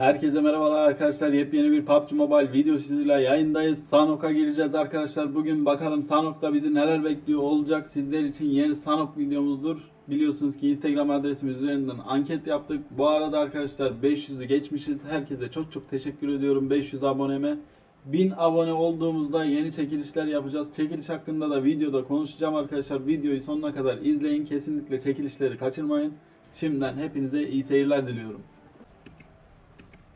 Herkese merhabalar arkadaşlar. Yepyeni bir PUBG Mobile videosuyla yayındayız. Sanok'a gireceğiz arkadaşlar. Bugün bakalım Sanok'ta bizi neler bekliyor olacak. Sizler için yeni Sanok videomuzdur. Biliyorsunuz ki Instagram adresimiz üzerinden anket yaptık. Bu arada arkadaşlar 500'ü geçmişiz. Herkese çok çok teşekkür ediyorum 500 aboneme. 1000 abone olduğumuzda yeni çekilişler yapacağız. Çekiliş hakkında da videoda konuşacağım arkadaşlar. Videoyu sonuna kadar izleyin. Kesinlikle çekilişleri kaçırmayın. Şimdiden hepinize iyi seyirler diliyorum.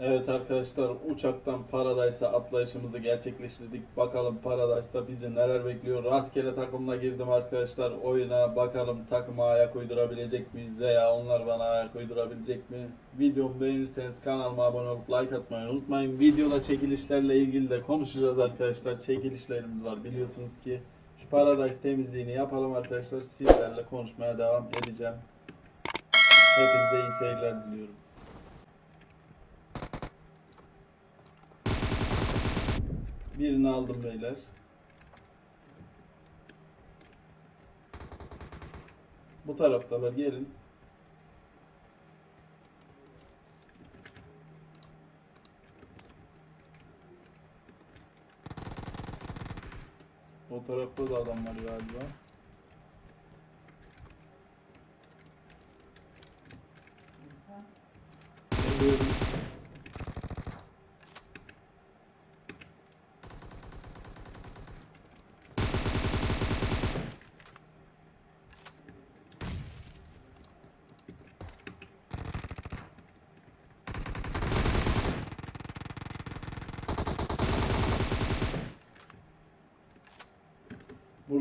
Evet arkadaşlar uçaktan Paradise'a atlayışımızı gerçekleştirdik. Bakalım Paradise'da bizi neler bekliyor. Rastgele takımla girdim arkadaşlar oyuna. Bakalım takıma ayak uydurabilecek miyiz veya onlar bana ayak uydurabilecek mi? Videomu beğenirseniz kanalıma abone olup like atmayı unutmayın. Videoda çekilişlerle ilgili de konuşacağız arkadaşlar. Çekilişlerimiz var biliyorsunuz ki. Şu Paradise temizliğini yapalım arkadaşlar. Sizlerle konuşmaya devam edeceğim. Hepinize iyi seyirler diliyorum. Birini aldım beyler. Bu taraftalar gelin. O tarafta da adam var galiba. Geliyorum.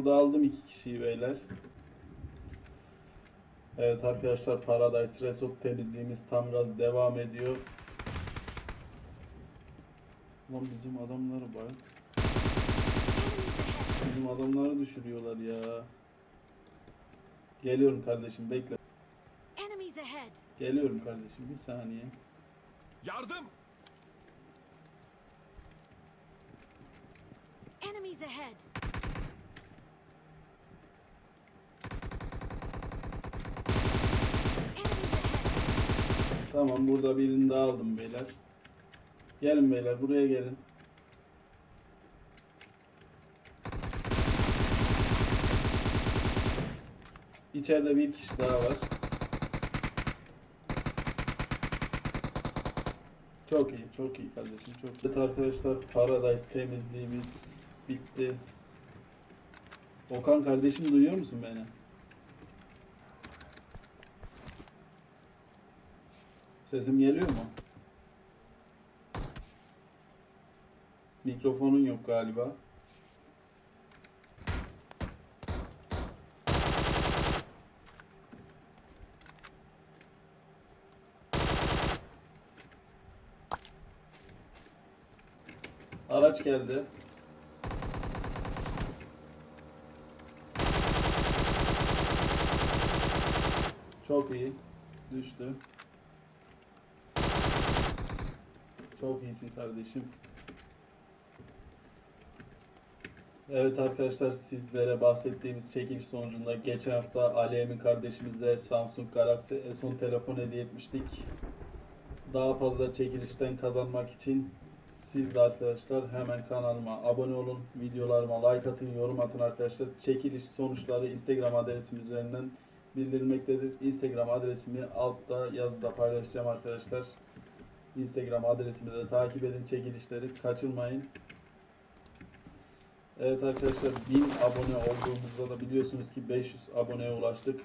Burada aldım iki kişiyi beyler. Evet arkadaşlar Paradise Resort temizliğimiz tam gaz devam ediyor. Lan bizim adamları bak. Bizim adamları düşürüyorlar ya. Geliyorum kardeşim bekle. Geliyorum kardeşim bir saniye. Yardım! Enemies ahead! Enemies ahead! Tamam burada birini daha aldım beyler. Gelin beyler buraya gelin. İçeride bir kişi daha var. Çok iyi, çok iyi kardeşim, çok iyi. Evet arkadaşlar, Paradise temizliğimiz bitti. Okan kardeşim duyuyor musun beni? Sesim geliyor mu? Mikrofonun yok galiba. Araç geldi. Çok iyi. Düştü. Çok iyisin kardeşim. Evet arkadaşlar sizlere bahsettiğimiz çekiliş sonucunda geçen hafta Ali Emin kardeşimize Samsung Galaxy S10 telefon hediye etmiştik. Daha fazla çekilişten kazanmak için siz de arkadaşlar hemen kanalıma abone olun, videolarıma like atın, yorum atın arkadaşlar. Çekiliş sonuçları Instagram adresim üzerinden bildirilmektedir. Instagram adresimi altta yazıda paylaşacağım arkadaşlar. Instagram adresimi de takip edin çekilişleri kaçırmayın. Evet arkadaşlar 1000 abone olduğumuzda da biliyorsunuz ki 500 aboneye ulaştık.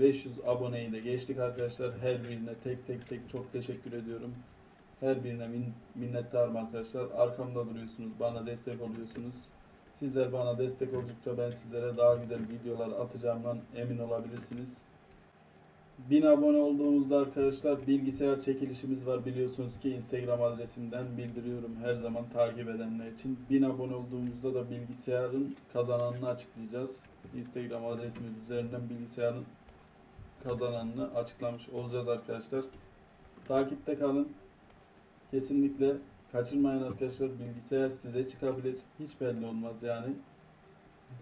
500 aboneyi de geçtik arkadaşlar. Her birine tek tek tek çok teşekkür ediyorum. Her birine min- minnettarım arkadaşlar. Arkamda duruyorsunuz, bana destek oluyorsunuz. Sizler bana destek oldukça ben sizlere daha güzel videolar atacağımdan emin olabilirsiniz. 1000 abone olduğumuzda arkadaşlar bilgisayar çekilişimiz var biliyorsunuz ki Instagram adresimden bildiriyorum her zaman takip edenler için. 1000 abone olduğumuzda da bilgisayarın kazananını açıklayacağız. Instagram adresimiz üzerinden bilgisayarın kazananını açıklamış olacağız arkadaşlar. Takipte kalın. Kesinlikle kaçırmayın arkadaşlar. Bilgisayar size çıkabilir. Hiç belli olmaz yani.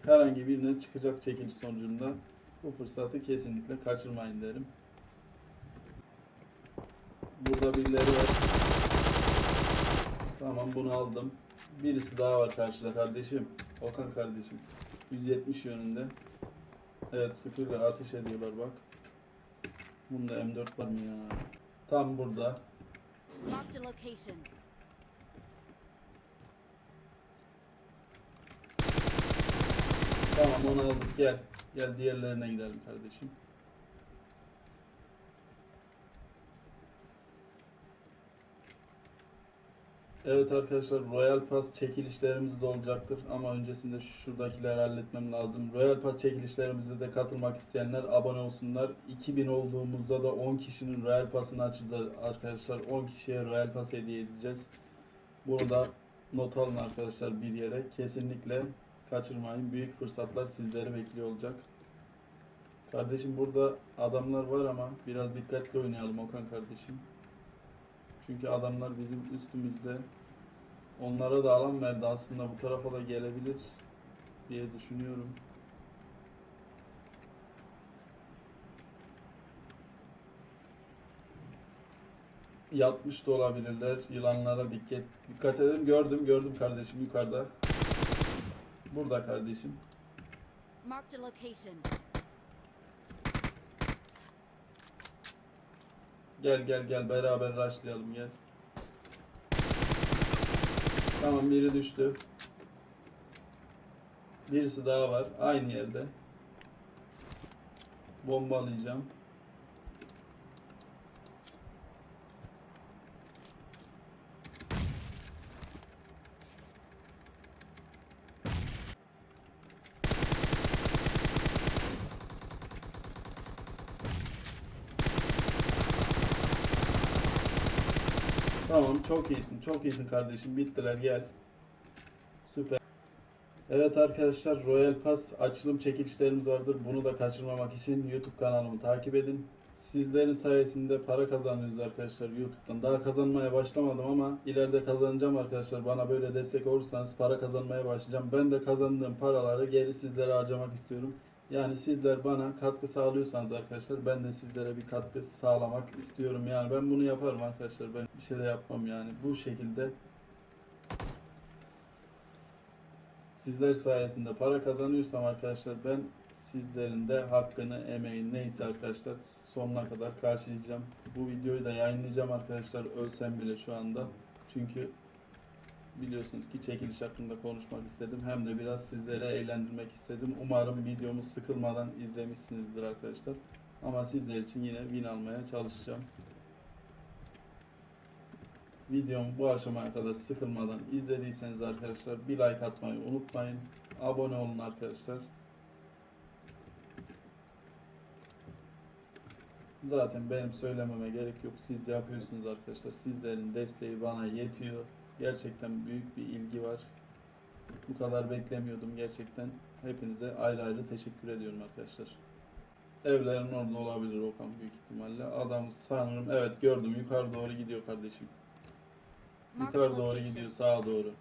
Herhangi birine çıkacak çekiliş sonucunda bu fırsatı kesinlikle kaçırmayın derim. Burada birileri var. bunu aldım. Birisi daha var karşıda kardeşim. Okan kardeşim. 170 yönünde. Evet sıkıyla ateş ediyorlar bak. Bunda M4 var mı ya? Tam burada. Tamam onu aldık gel. Gel diğerlerine gidelim kardeşim. Evet arkadaşlar Royal Pass çekilişlerimiz de olacaktır ama öncesinde şuradakileri halletmem lazım. Royal Pass çekilişlerimize de katılmak isteyenler abone olsunlar. 2000 olduğumuzda da 10 kişinin Royal Pass'ını açacağız arkadaşlar. 10 kişiye Royal Pass hediye edeceğiz. Burada not alın arkadaşlar bir yere. Kesinlikle kaçırmayın. Büyük fırsatlar sizleri bekliyor olacak. Kardeşim burada adamlar var ama biraz dikkatli oynayalım Okan kardeşim. Çünkü adamlar bizim üstümüzde. Onlara da alan verdi aslında bu tarafa da gelebilir diye düşünüyorum. Yatmış da olabilirler. Yılanlara dikkat dikkat edin. Gördüm, gördüm kardeşim yukarıda. Burada kardeşim. Marked a location. Gel gel gel beraber rushlayalım gel. Tamam biri düştü. Birisi daha var aynı yerde. Bombalayacağım. Tamam çok iyisin çok iyisin kardeşim bittiler gel. Süper. Evet arkadaşlar Royal Pass açılım çekilişlerimiz vardır. Bunu da kaçırmamak için YouTube kanalımı takip edin. Sizlerin sayesinde para kazanıyoruz arkadaşlar YouTube'dan. Daha kazanmaya başlamadım ama ileride kazanacağım arkadaşlar. Bana böyle destek olursanız para kazanmaya başlayacağım. Ben de kazandığım paraları geri sizlere harcamak istiyorum. Yani sizler bana katkı sağlıyorsanız arkadaşlar ben de sizlere bir katkı sağlamak istiyorum. Yani ben bunu yaparım arkadaşlar. Ben bir şey de yapmam yani. Bu şekilde sizler sayesinde para kazanıyorsam arkadaşlar ben sizlerin de hakkını, emeğini neyse arkadaşlar sonuna kadar karşılayacağım. Bu videoyu da yayınlayacağım arkadaşlar ölsem bile şu anda. Çünkü biliyorsunuz ki çekiliş hakkında konuşmak istedim. Hem de biraz sizlere eğlendirmek istedim. Umarım videomu sıkılmadan izlemişsinizdir arkadaşlar. Ama sizler için yine win almaya çalışacağım. Videomu bu aşamaya kadar sıkılmadan izlediyseniz arkadaşlar bir like atmayı unutmayın. Abone olun arkadaşlar. Zaten benim söylememe gerek yok. Siz yapıyorsunuz arkadaşlar. Sizlerin desteği bana yetiyor. Gerçekten büyük bir ilgi var. Bu kadar beklemiyordum gerçekten. Hepinize ayrı ayrı teşekkür ediyorum arkadaşlar. Evlerin orada olabilir Okan büyük ihtimalle. Adam sanırım evet gördüm yukarı doğru gidiyor kardeşim. Yukarı doğru gidiyor sağa doğru.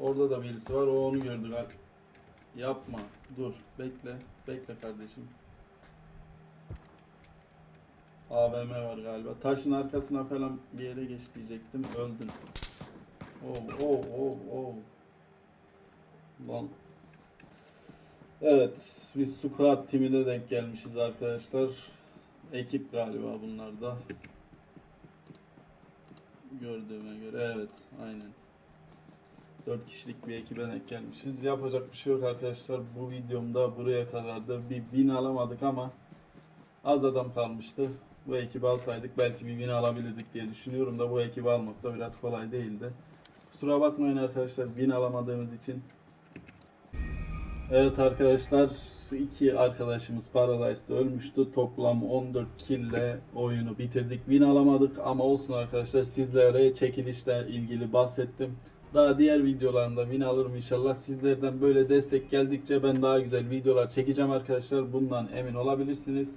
Orada da birisi var o onu gördü. Yapma dur bekle bekle kardeşim. AVM var galiba. Taşın arkasına falan bir yere geç diyecektim. Öldün. Oh oh oh oh. Lan. Evet, biz squad timine denk gelmişiz arkadaşlar. Ekip galiba bunlar da. Gördüğüme göre evet, aynen. 4 kişilik bir ekibe denk gelmişiz. Yapacak bir şey yok arkadaşlar. Bu videomda buraya kadar da bir win alamadık ama az adam kalmıştı. Bu ekibi alsaydık belki bir win alabilirdik diye düşünüyorum da bu ekibi almak da biraz kolay değildi. Kusura bakmayın arkadaşlar win alamadığımız için. Evet arkadaşlar iki arkadaşımız Paradise'da ölmüştü. Toplam 14 kill ile oyunu bitirdik. Win alamadık ama olsun arkadaşlar sizlere çekilişle ilgili bahsettim. Daha diğer videolarında win alırım inşallah. Sizlerden böyle destek geldikçe ben daha güzel videolar çekeceğim arkadaşlar. Bundan emin olabilirsiniz.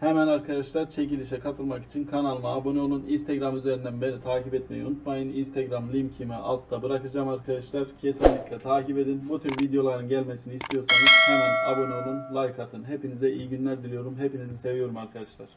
Hemen arkadaşlar çekilişe katılmak için kanalıma abone olun. Instagram üzerinden beni takip etmeyi unutmayın. Instagram linkimi altta bırakacağım arkadaşlar. Kesinlikle takip edin. Bu tür videoların gelmesini istiyorsanız hemen abone olun, like atın. Hepinize iyi günler diliyorum. Hepinizi seviyorum arkadaşlar.